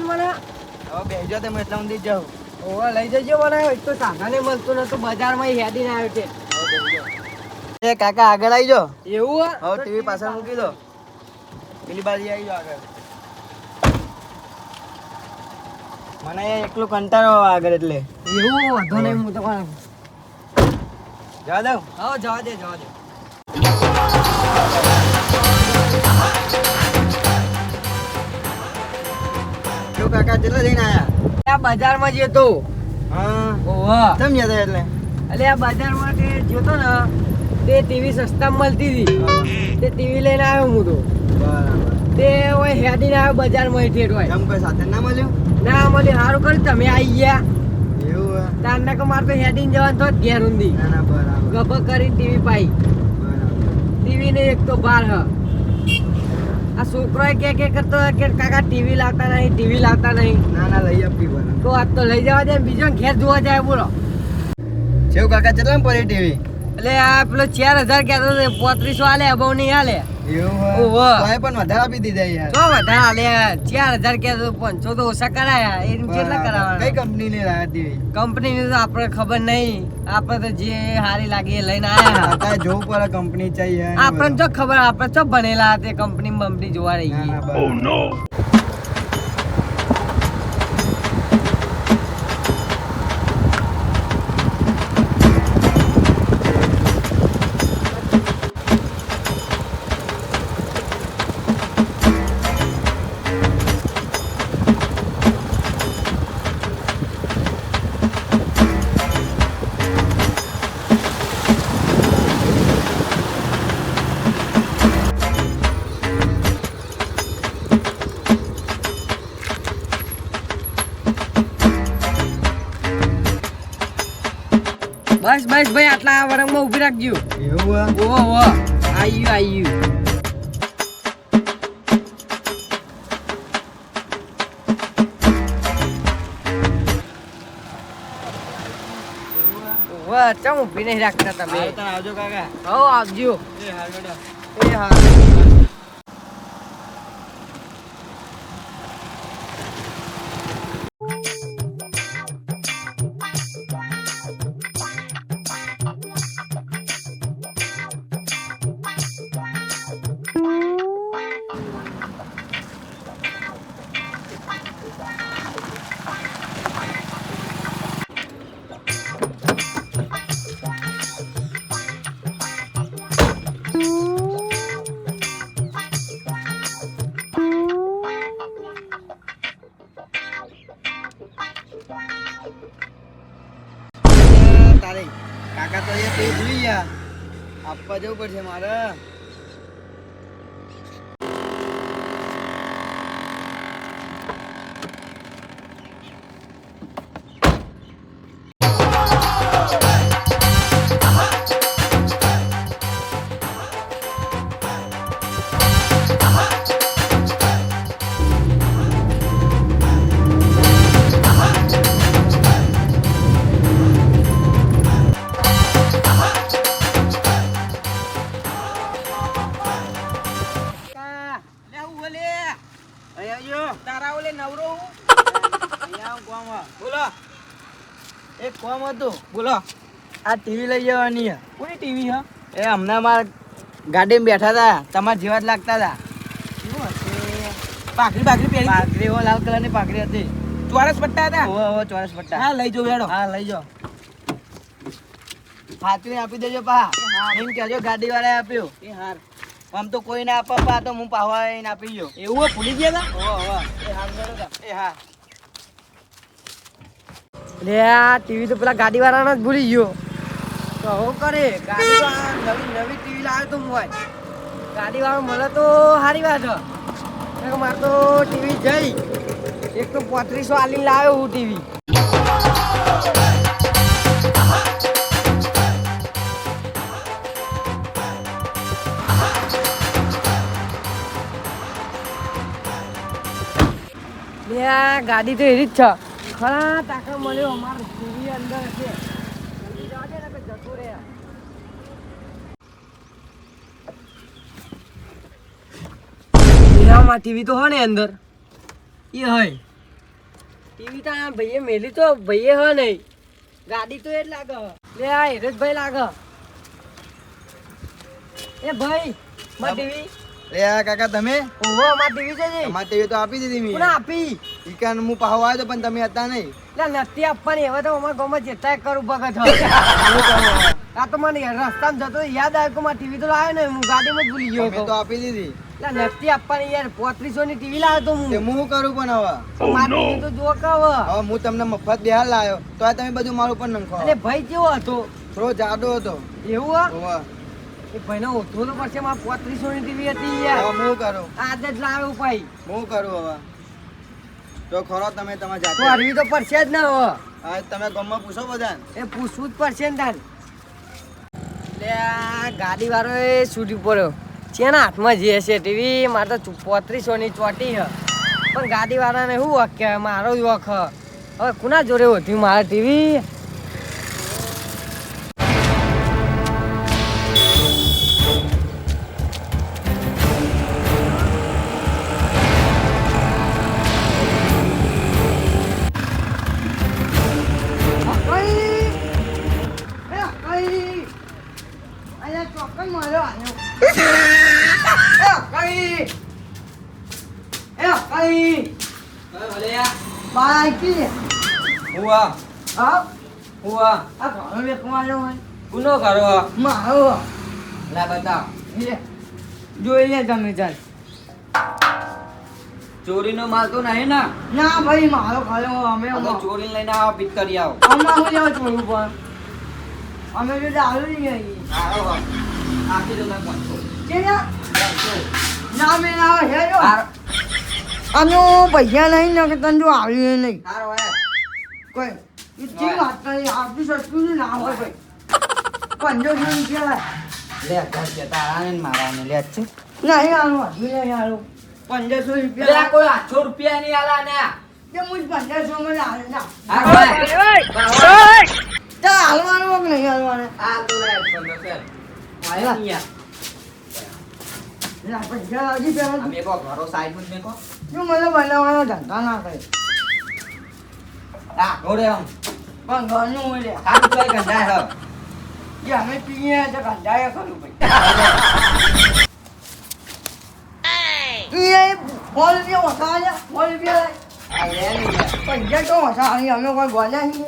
લઈ જાઓ તમે એટલા સુધી જ જાઓ. ઓવા લઈ જજો મને એક તો સાધાને મળતું નતું બજારમાં હેડીને આવ્યો છે. એ કાકા આગળ આવી જાઓ એવું? હવે ટીવી પાછળ મૂકી દો. પેલી બાજુ આવી જાઓ આગળ. મને એકલું કંટાળો આગળ એટલે. એવું વાંધો નહીં હું તો જવા દઉં? હા જવા દે જવા દે. કાકા કેટલા જઈને આયા? આ બજારમાં જતો હા. ઓવા કેમ જતા એટલે? એટલે આ બજારમાં તે જોતો ને તે ટીવી સસ્તા મળતી હતી. તે ટીવી લઈને આવ્યો હું તો. બરાબર. તે હોય હેડીને આવ્યો બજારમાં ઠેઠ હોય કેમ કોઈ સાધન ના મળ્યો? ના સારું કર્યું તમે આવી ગયા. એવું? તારના કે મારે તો હેડીને જવાનું તો ઘેર ઊંધી. ના ના બરાબર. ગભ કરી ટીવી પાઈ. બરાબર. ટીવી ને એક તો બાર હ. આ છોકરો કે કે કરતો હોય કે કાકા ટીવી લાવતા નહીં ટીવી લાવતા નહીં. ના ના લઈ આપી બરાબર તો આજ તો લઈ જવા દે બીજો ઘેર જોવા જાય બોલો. છેવ કાકા કેટલા પડી ટીવી? એટલે આ પેલો ચાર હજાર કહેતો હતો પોત્રીસો આલે અભાવ નહીં આલે. પણ વધારે આપી દીધા યાર. તો વધારે આલે. ચાર હજાર કે પાંચસો તો ઓછા કરાયા. એ કેટલા બરાબર. કઈ કંપની ની કંપની તો આપણે ખબર નહીં. આપણે તો જે હારી લાગી એ લઈને આયા. જોવું પડે કંપની ચાહીએ આપણને જો ખબર આપણે ચો ભણેલા હતા કંપની બંપની જોવા રહી ગઈ. ના, બસ બસ ભાઈ આટલા વરંગમાં ઊભી રાખજો. એવું? ઓહો ઓહો આયુ આયુ. ચમ ઊભી નહીં રાખતા તમે? આવજો કાકા. હો આવજો. એ હારું બેટા. એ હા જવું પડશે મારે. એક બોલો. આ ટીવી લઈ જવાની હે. કોની ટીવી હા એ હમણાં મારા ગાડીમાં બેઠા હતા. તમારા જેવા જ લાગતા હતા. પાઘડી પાઘડી પહેરી પાઘડી હો લાલ કલરની પાઘડી હતી. ચોરસ પટ્ટા હતા? ઓહો ઓહો ચોરસ પટ્ટા. હા લઈ જો બેડો. હા લઈ જાઓ. સાચવી આપી દેજો પા. એમ કહેજો ગાડી વાળાએ આપ્યું. એ હાર. આમ તો કોઈ ના આપે પા તો હું પાવા આપી ગયો. એવું ભૂલી ગયા હતા? તા. એ હા. લે આ ટીવી તો પેલા ગાડી વાળાનો જ ભૂલી ગયો. તો હું કરે ગાડી નવી નવી ટીવી લાવ્યો તો મોય ગાડી વાળો મળે તો સારી વાત છે મારે તો ટીવી જઈ. એક તો પોત્રીસો આલી લાવ્યો હું ટીવી. ગાડી તો એવી જ છે. ખરા તાકા મળ્યો અમારું ટીવી અંદર છે. જલ્દી જવા ને કે જતું રહે. એનામાં ટીવી તો હોય ને અંદર. એ હોય ટીવી તો આ ભાઈએ મેલી તો ભાઈએ હ નહીં. ગાડી તો એ જ લાગે હ. લે આ હિરેશભાઈ લાગે એ ભાઈ મા ટીવી. લે આ કાકા તમે? ઓહો માર ટીવી છે જી તમારી ટીવી તો આપી દીધી મેં. ના આપી? ઈકાન હું પાહો આવ્યો પણ તમે હતા નહીં. લે નથી આપવાની હવે તો અમાર ગામમાં જેતા કરું હ. શું આ તો મને રસ્તામાં જતો યાદ આવ્યું કે માર ટીવી તો લાવ્યો ને હું ગાડીમાં ભૂલી ગયો તો આપી દીધી. લે નથી આપવાની યાર પોત્રીસો ની ટીવી લાવ્યો તો હું. હું કરું પણ હવે? માર તો જો કવ હવે. હું તમને મફત બિહાર લાવ્યો તો આ તમે બધું મારું પણ નંખો. અને ભાઈ કેવો હતો? થોડો જાડો હતો. એવું હ? હોવે. એ ભાઈનો ઓછો તો પડશે મારે પોત્રીસો ની ટીવી હતી યાર. હું કરું? આજે જ લાવ્યો ભાઈ. હું કરું હવે? તો ખરો તમે તમારા જાતે. હરવી તો પડશે જ ના હવે. હા તમે ગામમાં પૂછો બધા એ પૂછવું જ પડશે ને તાન. એટલે આ ગાડી વાળો એ છૂટી પડ્યો. જેના હાથમાં જે છે ટીવી? મારે તો પોત્રીસો ની ચોટી હ પણ ગાડી વાળાને શું હક કે મારો જ વખ. હવે કુના જોડે હોતી મારે ટીવી? હુઆ. હુઆ. ગુનો કરો લે જોઈ લે તમે ચાલ. ચોરીનો માલ તો નહીં ના? ના ભાઈ મારો ખાલો અમે ચોરી લઈને આવો કરી આવો. અમાર હું લેવા અમે તો દારૂ નહીં આવી આવો આવો. આપી દો કે ના ના મેં ના અમે પૈસા નહીં ને કે તને જો આવ્યું નહીં. હારો હે. કોઈ. ઈચ્છી વાત કરી આપી સસ્તું ના હોય ભાઈ. પંદરસો રૂપિયા લે ઘર છે તારા ને મારા લે છે. નહીં આલું હજુ નહીં આલું. પંદરસો રૂપિયા. કોઈ આઠસો રૂપિયા નહીં આલા ને તે મુજ પંદરસો માં હાલે ના હારો હાલવાનું કે નહીં હાલવાનું? આ તો લે પૈસા આ મેકો ઘરો. મને બનાવવાનો ધંધા ના કરે. આ ઘોડે આમ. પણ ઘરનું લે સારું તોય ગંધાય હે. કે અમે પીએ તો ગંધાયા કરું ભાઈ. એ બોલ રૂપિયા ઓછા આલ્યા બોલ નહીં યાર. પૈસા તો ઓછા આલ્યા અમે કોઈ બોલ્યા નહીં.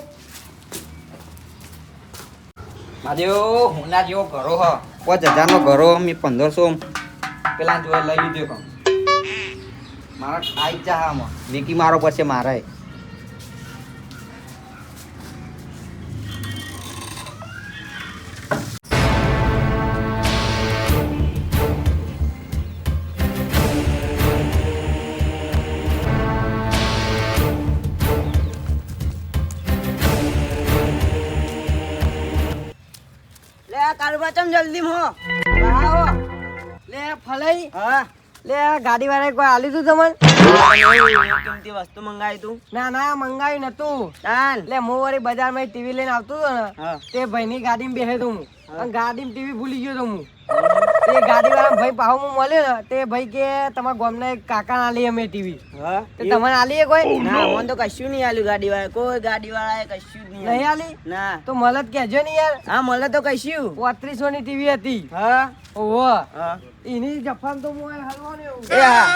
માદેવ હુના જેવો ઘરો હ. પાંચ હજારનો ઘરો મેં પંદરસો પેલા જોઈ લઈ લીધો મારા ખાઈ જ જા વિકી મારો પછી મારે. લે આ કારુબા ચમ જલ્દી મો? આવો લે ફલાઈ. હા. લે ગાડી વાળાએ કોઈ આલી તું તમને? કિંમતી વસ્તુ મંગાવી તું. ના ના મંગાવી નતું ચાલ. લે હું વળી બજારમાં ટીવી લઈને આવતો હતો ને તે ભાઈની ગાડીમાં બેસે તો હું. ગાડીમાં ટીવી ભૂલી ગયો તો હું. તે ગાડી વાળા ભાઈ પાહો હું મળ્યો ને તે ભાઈ કે તમારા ગામના એક કાકા આલી અમે ટીવી. હા? તે તમને આલી કોઈ? ના મને તો કશું નહીં આલ્યું ગાડી વાળા કોઈ ગાડી વાળાએ કશું નહીં નહીં આલી? ના. તો મળે જ કહેજો ને યાર. હા મળે તો કશું. પોત્રીસો ની ટીવી હતી. હા? ઓહો. હા. એની જફાન તો હું હલવાનું એવું. એ હા.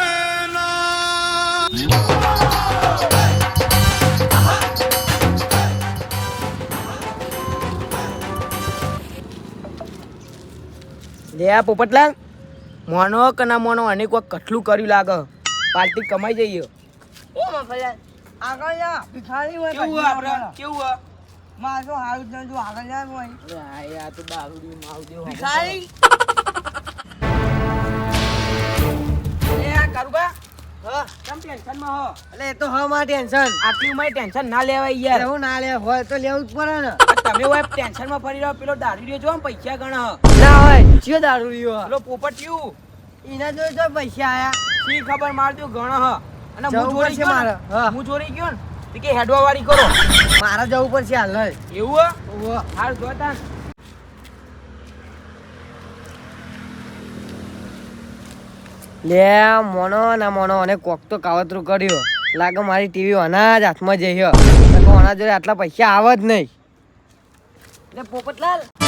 લે આ પોપટલાલ મોનો કે ના મોનો અને કોઈક કઠલું કર્યું લાગે. પાર્ટી કમાઈ જઈએ. ઓ આગળ જા ભિખારી હોય કેવું આપણે. આગળ. કેવું મારે તો હારું જ નતું આગળ જા હોય. આ તો દારૂડી માવજો ભિખારી. એ આ કરુકા હા કેમ ટેન્શનમાં હો? એટલે એ તો હા માં ટેન્શન. આટલી ઉંમરે ટેન્શન ના લેવાય યાર. હું ના લે હોય તો લેવું જ પડે ને. તમે હોય ટેન્શનમાં ફરી રહ્યો પેલો દારૂડિયો જો આમ પૈસા ગણ ના હોય ચિયો દારૂ રહ્યો પેલો પોપટિયું. એના જોડે તો પૈસા આયા. સી ખબર મારતું ગણ હ. અને હું જવું છે ગયો મારે. હા. ચોરી ગયો ને કે હેડવા વાળી કરો. મારે જવું પડશે હાલ લઈ એવું હ? હાલ જોતા લે મોનો ના મોનો અને કોક તો કાવતરું કર્યો. લાગે મારી ટીવી અનાજ જ હાથમાં જઈ ઓના જોડે આટલા પૈસા આવે જ નહીં. એટલે પોપટલાલ.